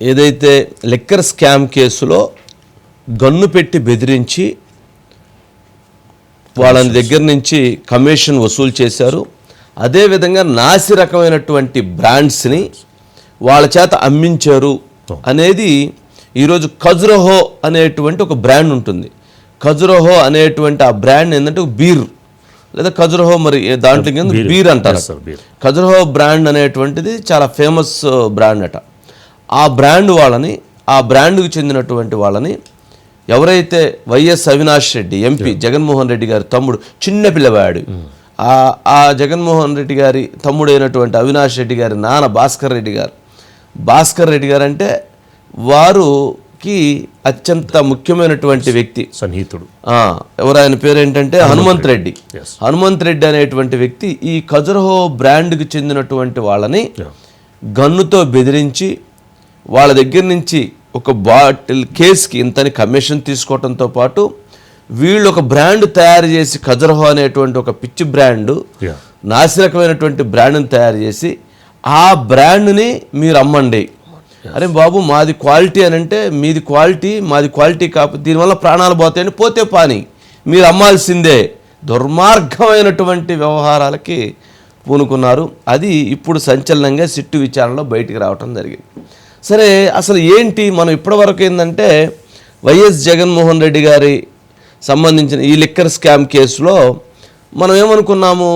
ఏదైతే liquor scam కేసులో gun పెట్టి బెదిరించి వాళ్ళని దగ్గర నుంచి కమిషన్ వసూలు చేశారు అదేవిధంగా నాసి రకమైనటువంటి బ్రాండ్స్ని వాళ్ళ చేత అమ్మించారు అనేది ఈరోజు ఖజురహో అనేటువంటి ఒక బ్రాండ్ ఉంటుంది. ఖజురహో అనేటువంటి ఆ బ్రాండ్ ఏంటంటే బీర్ లేదా ఖజురహో మరి దాంట్లో బీర్. అంటారు. ఖజురహో బ్రాండ్ అనేటువంటిది చాలా ఫేమస్ బ్రాండ్ అట. ఆ బ్రాండ్ వాళ్ళని ఆ బ్రాండ్కు చెందినటువంటి వాళ్ళని ఎవరైతే వైఎస్ అవినాష్ రెడ్డి ఎంపీ జగన్మోహన్ రెడ్డి గారి తమ్ముడు చిన్న పిల్లవాడు ఆ ఆ జగన్మోహన్ రెడ్డి గారి తమ్ముడైనటువంటి అవినాష్ రెడ్డి గారి నాన్న భాస్కర్ రెడ్డి గారు. భాస్కర్ రెడ్డి గారు అంటే వారుకి అత్యంత ముఖ్యమైనటువంటి వ్యక్తి. సన్నిహితుడు. ఎవరు ఆయన పేరు ఏంటంటే హనుమంత్ రెడ్డి. హనుమంత్ రెడ్డి అనేటువంటి వ్యక్తి ఈ ఖజురహో బ్రాండ్కి చెందినటువంటి వాళ్ళని. గన్నుతో బెదిరించి వాళ్ళ దగ్గర నుంచి ఒక బాటిల్ కేస్కి ఇంతని కమిషన్ తీసుకోవడంతో పాటు వీళ్ళు ఒక బ్రాండ్ తయారు చేసి ఖజురహో అనేటువంటి ఒక పిచ్చి బ్రాండ్. నాసిరకమైనటువంటి బ్రాండ్ని తయారు చేసి ఆ బ్రాండ్ని మీరు అమ్మండి. అరే బాబు మాది క్వాలిటీ అని అంటే మీది క్వాలిటీ మాది క్వాలిటీ కాకపోతే దీనివల్ల ప్రాణాలు పోతాయని పోతే పాని. మీరు అమ్మాల్సిందే. దుర్మార్గమైనటువంటి వ్యవహారాలకి పూనుకున్నారు. అది ఇప్పుడు సంచలనంగా సిట్టు విచారణలో బయటికి రావటం జరిగింది. సరే అసలు ఏంటి? మనం ఇప్పటివరకు ఏంటంటే వైఎస్ జగన్మోహన్ రెడ్డి గారి సంబంధించిన ఈ లిక్కర్ స్కామ్ కేసులో మనం ఏమనుకున్నాము?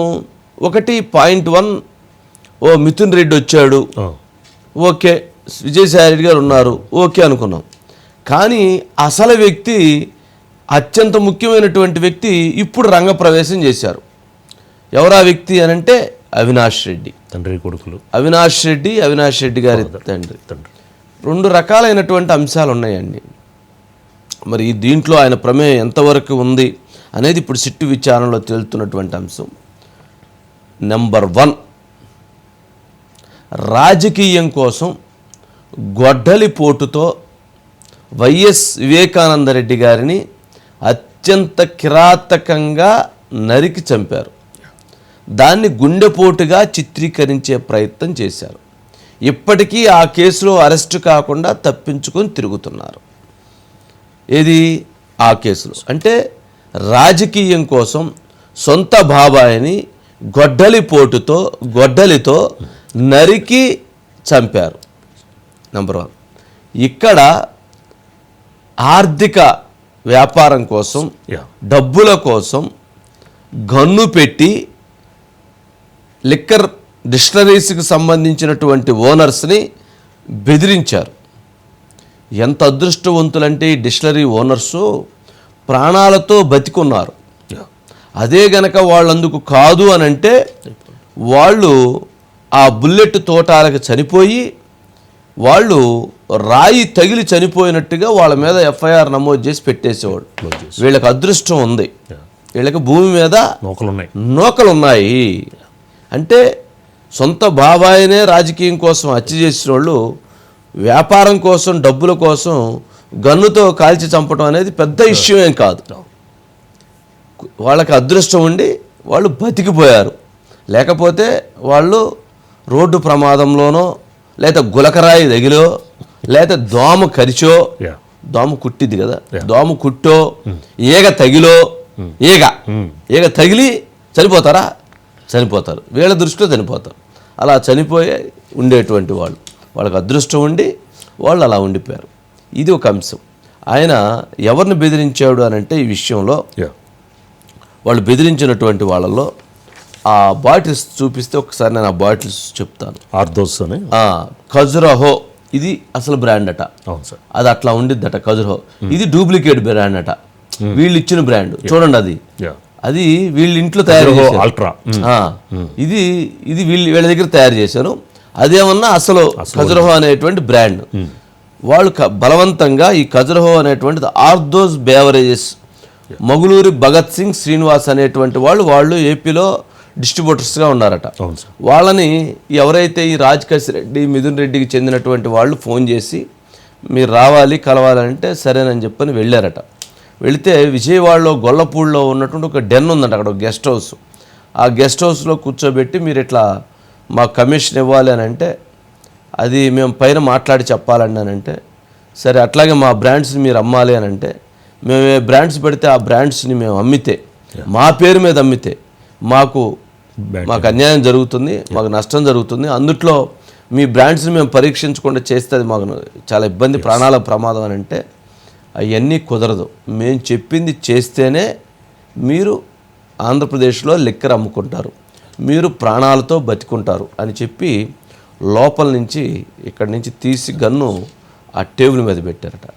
ఒకటి పాయింట్ వన్ ఓ మిథున్ రెడ్డి వచ్చాడు. ఓకే విజయసాయి రెడ్డి గారు ఉన్నారు. ఓకే అనుకున్నాం. కానీ అసలు వ్యక్తి అత్యంత ముఖ్యమైనటువంటి వ్యక్తి ఇప్పుడు రంగప్రవేశం చేశారు. ఎవరు వ్యక్తి అని అంటే అవినాష్ రెడ్డి. తండ్రి కొడుకులు. అవినాష్ రెడ్డి అవినాష్ రెడ్డి గారి తండ్రి. తండ్రి. రెండు రకాలైనటువంటి అంశాలు ఉన్నాయండి మరి దీంట్లో ఆయన ప్రమేయం ఎంతవరకు ఉంది అనేది ఇప్పుడు సిట్టు విచారణలో తేలుతున్నటువంటి అంశం. నెంబర్ వన్ రాజకీయం కోసం గొడ్డలి పోటుతో వైఎస్ వివేకానందరెడ్డి గారిని అత్యంత కిరాతకంగా నరికి చంపారు. దాన్ని గుండెపోటుగా చిత్రీకరించే ప్రయత్నం చేశారు. ఇప్పటికీ ఆ కేసులో అరెస్టు కాకుండా తప్పించుకొని తిరుగుతున్నారు. ఏది? ఆ కేసులో. అంటే రాజకీయం కోసం సొంత బాబాయిని గొడ్డలి పోటుతో గొడ్డలితో నరికి చంపారు. నెంబర్ వన్ ఇక్కడ ఆర్థిక వ్యాపారం కోసం డబ్బుల కోసం గన్ను పెట్టి లిక్కర్ డిస్టరీస్కి సంబంధించినటువంటి ఓనర్స్ని బెదిరించారు. ఎంత అదృష్టవంతులంటే ఈ డిస్టలరీ ఓనర్సు ప్రాణాలతో బతికున్నారు. అదే గనక వాళ్ళందుకు కాదు అని అంటే వాళ్ళు ఆ బుల్లెట్ తోటాలకు చనిపోయి వాళ్ళు రాయి తగిలి చనిపోయినట్టుగా వాళ్ళ మీద ఎఫ్ఐఆర్ నమోదు చేసి పెట్టేసేవాడు వీళ్ళకి అదృష్టం ఉంది. వీళ్ళకి భూమి మీద నౌకలు ఉన్నాయి నూకలు ఉన్నాయి అంటే సొంత బాబాయినే రాజకీయం కోసం హత్య చేసిన వాళ్ళు వ్యాపారం కోసం డబ్బుల కోసం గన్నుతో కాల్చి చంపడం అనేది పెద్ద ఇష్యూ ఏం కాదు. వాళ్ళకి అదృష్టం ఉండి వాళ్ళు బతికిపోయారు. లేకపోతే వాళ్ళు రోడ్డు ప్రమాదంలోనో లేదా గులకరాయి తగిలో లేదా దోమ కరిచో దోమ కుట్టిద్ది కదా. దోమ కుట్టో ఈగ తగిలో ఈగ. ఈగ తగిలి చనిపోతారా? చనిపోతారు. వీళ్ళ దృష్టిలో చనిపోతారు. అలా చనిపోయే ఉండేటువంటి వాళ్ళు. వాళ్ళకి అదృష్టం ఉండి వాళ్ళు అలా ఉండిపోయారు. ఇది ఒక అంశం. ఆయన ఎవరిని బెదిరించాడు అని అంటే ఈ విషయంలో వాళ్ళు బెదిరించినటువంటి వాళ్ళలో ఆ బాటిల్స్ చూపిస్తే ఒకసారి నేను ఆ బాటిల్స్ చెప్తాను. ఆర్దోస్ అని? ఖజురహో. ఇది అసలు బ్రాండ్ అట. అవును సార్. అది అట్లా ఉండిద్దట ఖజురహో. ఇది డూప్లికేట్ బ్రాండ్ అట. వీళ్ళు ఇచ్చిన బ్రాండ్. చూడండి అది. అది వీళ్ళ ఇంట్లో తయారు. అల్ట్రా. ఇది ఇది వీళ్ళు వీళ్ళ దగ్గర తయారు చేశారు. అదేమన్నా అసలు ఖజురహో అనేటువంటి బ్రాండ్. వాళ్ళు బలవంతంగా ఈ ఖజురహో అనేటువంటిది ఆర్థోస్ బేవరేజెస్ మగులూరి భగత్ సింగ్ శ్రీనివాస్ అనేటువంటి వాళ్ళు వాళ్ళు ఏపీలో డిస్ట్రిబ్యూటర్స్గా ఉన్నారట. వాళ్ళని ఎవరైతే ఈ రాజకేశ్ రెడ్డి మిథున్ రెడ్డికి చెందినటువంటి వాళ్ళు ఫోన్ చేసి మీరు రావాలి కలవాలంటే సరేనని చెప్పని వెళ్ళారట. వెళితే విజయవాడలో గొల్లపూడిలో ఉన్నటువంటి ఒక డెన్ ఉందంట అక్కడ ఒక గెస్ట్ హౌస్ ఆ గెస్ట్ హౌస్లో కూర్చోబెట్టి మీరు ఇట్లా మా కమిషన్ ఇవ్వాలి అని అంటే అది మేము పైన మాట్లాడి చెప్పాలండి అని అంటే సరే అట్లాగే మా బ్రాండ్స్ని మీరు అమ్మాలి అని అంటే మేము ఏ బ్రాండ్స్ పెడితే ఆ బ్రాండ్స్ని మేము అమ్మితే మా పేరు మీద అమ్మితే మాకు మాకు అన్యాయం జరుగుతుంది మాకు నష్టం జరుగుతుంది. అందుట్లో మీ బ్రాండ్స్ని మేము పరీక్షించకుండా చేస్తే అది మాకు చాలా ఇబ్బంది ప్రాణాల ప్రమాదం అని అంటే అవన్నీ కుదరదు. మేము చెప్పింది చేస్తేనే మీరు ఆంధ్రప్రదేశ్లో లిక్కర్ అమ్ముకుంటారు. మీరు ప్రాణాలతో బతికుంటారు అని చెప్పి లోపల నుంచి ఇక్కడి నుంచి తీసి గన్ను ఆ టేబుల్ మీద పెట్టారట.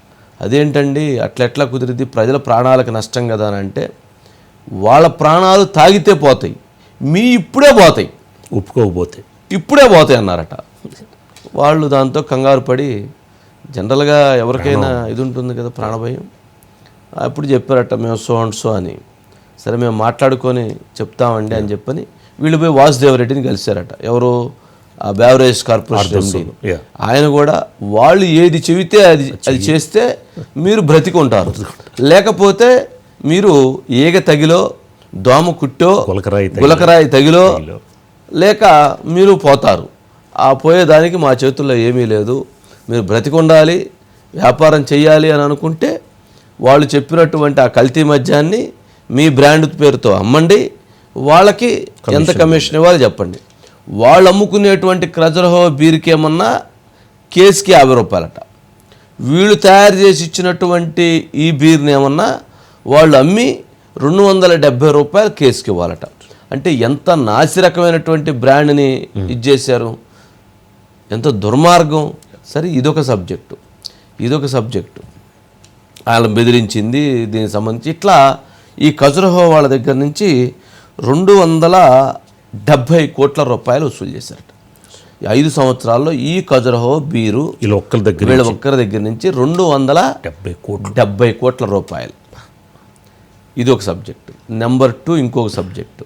అదేంటండి? అట్లా ఎట్లా కుదిరిద్ది? ప్రజల ప్రాణాలకు నష్టం కదా అని అంటే వాళ్ళ ప్రాణాలు తాగితే పోతాయి. మీ ఇప్పుడే పోతాయి. ఒప్పుకోకపోతే. ఇప్పుడే పోతాయి అన్నారట. వాళ్ళు దాంతో కంగారు పడి జనరల్గా ఎవరికైనా ఇది ఉంటుంది కదా ప్రాణభయం? అప్పుడు చెప్పారట మేము సో అండ్ సో అని. సరే మేము మాట్లాడుకొని చెప్తామండి అని చెప్పని వీళ్ళు పోయి వాసుదేవ్ రెడ్డిని కలిశారట. ఎవరు? ఆ బ్యావరేజ్ కార్పొరేషన్. ఆయన కూడా వాళ్ళు ఏది చెబితే అది అది చేస్తే మీరు బ్రతికుంటారు. లేకపోతే మీరు ఈగ తగిలో దోమ కుట్టో గులకరాయి తగిలో. లేక మీరు పోతారు. ఆ పోయేదానికి మా చేతుల్లో ఏమీ లేదు. మీరు బ్రతికుండాలి వ్యాపారం చేయాలి అని అనుకుంటే వాళ్ళు చెప్పినటువంటి ఆ కల్తీ మద్యాన్ని మీ బ్రాండ్ పేరుతో అమ్మండి. వాళ్ళకి ఎంత కమిషన్ ఇవ్వాలి చెప్పండి. వాళ్ళు అమ్ముకునేటువంటి క్రజరహో బీర్కి ఏమన్నా కేసుకి యాభై రూపాయలట. వీళ్ళు తయారు చేసి ఇచ్చినటువంటి ఈ బీర్ని ఏమన్నా వాళ్ళు అమ్మి రెండు వందల డెబ్బై రూపాయలు కేసుకి ఇవ్వాలట. అంటే ఎంత నాసిరకమైనటువంటి బ్రాండ్ని ఇచ్చేశారు ఎంత దుర్మార్గం. సరే ఇదొక సబ్జెక్టు. ఇదొక సబ్జెక్టు. వాళ్ళని బెదిరించింది దీనికి సంబంధించి. ఇట్లా ఈ ఖజురహో వాళ్ళ దగ్గర నుంచి రెండు వందల డెబ్భై కోట్ల రూపాయలు వసూలు చేశారట. ఐదు సంవత్సరాల్లో ఈ ఖజురహో బీరు వీళ్ళు ఒక్కరి దగ్గర వీళ్ళ ఒక్కరి దగ్గర నుంచి రెండు వందల డెబ్బై కోట్లు. డెబ్బై కోట్ల రూపాయలు. ఇది ఒక సబ్జెక్టు. నెంబర్ టూ ఇంకొక సబ్జెక్టు.